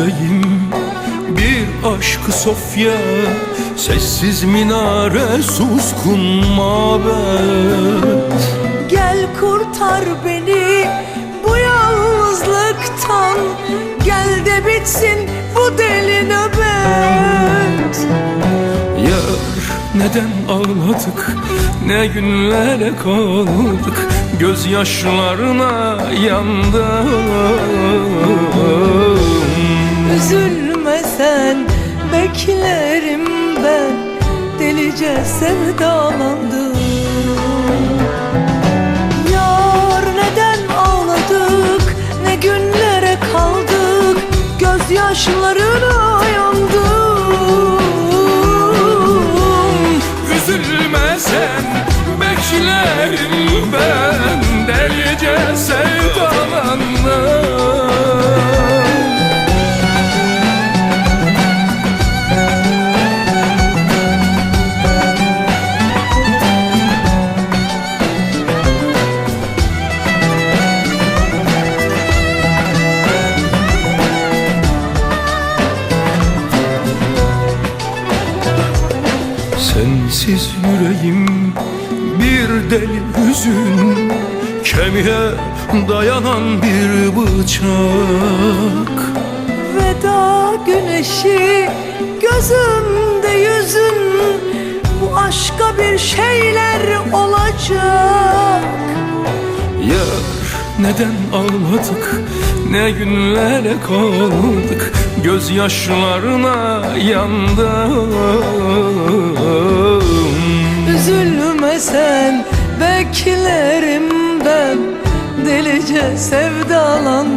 Yüreğim. Bir aşkı sofya Sessiz minare suskun mabet. Gel kurtar beni bu yalnızlıktan. Gel de bitsin bu deli nöbet. Yar neden ağladık? Ne günlere kaldık? Gözyaşlarına yandım Üzülme sen beklerim ben. Delice sevdalandım Sensiz yüreğim bir deli hüzün Kemiğe dayanan bir bıçak. Veda güneşi gözümde yüzün Bu aşka bir şeyler olacak. Yar neden ağladık? Ne günlere kaldık? Gözyaşlarına Üzülme sen beklerim ben. Delice sevdalandım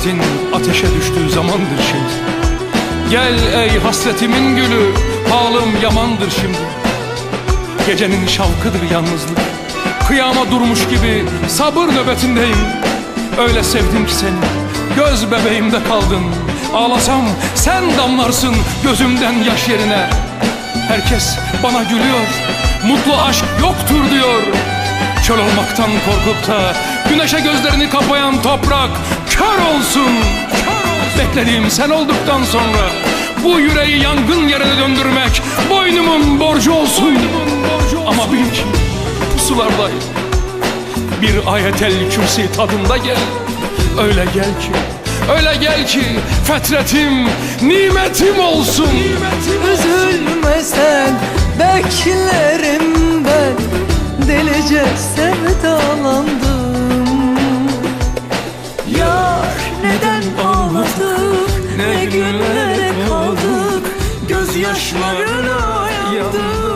Hasretin ateşe düştüğü zamandır şimdi. Gel ey hasretimin gülü Halim yamandır şimdi. Gecenin şavkıdır yalnızlık. Kıyama durmuş gibi sabır nöbetindeyim. Öyle sevdim ki seni Göz bebeğimde kaldın. Ağlasam sen damlarsın gözümden yaş yerine. Herkes bana gülüyor Mutlu aşk yoktur diyor Çöl olmaktan korkup da Güneşe gözlerini kapayan toprak Kör olsun. Beklediğim sen olduktan sonra Bu yüreği yangın yerine döndürmek Boynumun borcu olsun. Ama bil ki pusulardayım Bir ayetel kürsi tadında gel. Öyle gel ki Öyle gel ki fetretim Nimetim olsun. Üzülme sen ben iyice sevdalandım. Yar neden ağladık ne, ne günlere kaldık? Gözyaşlarına yandık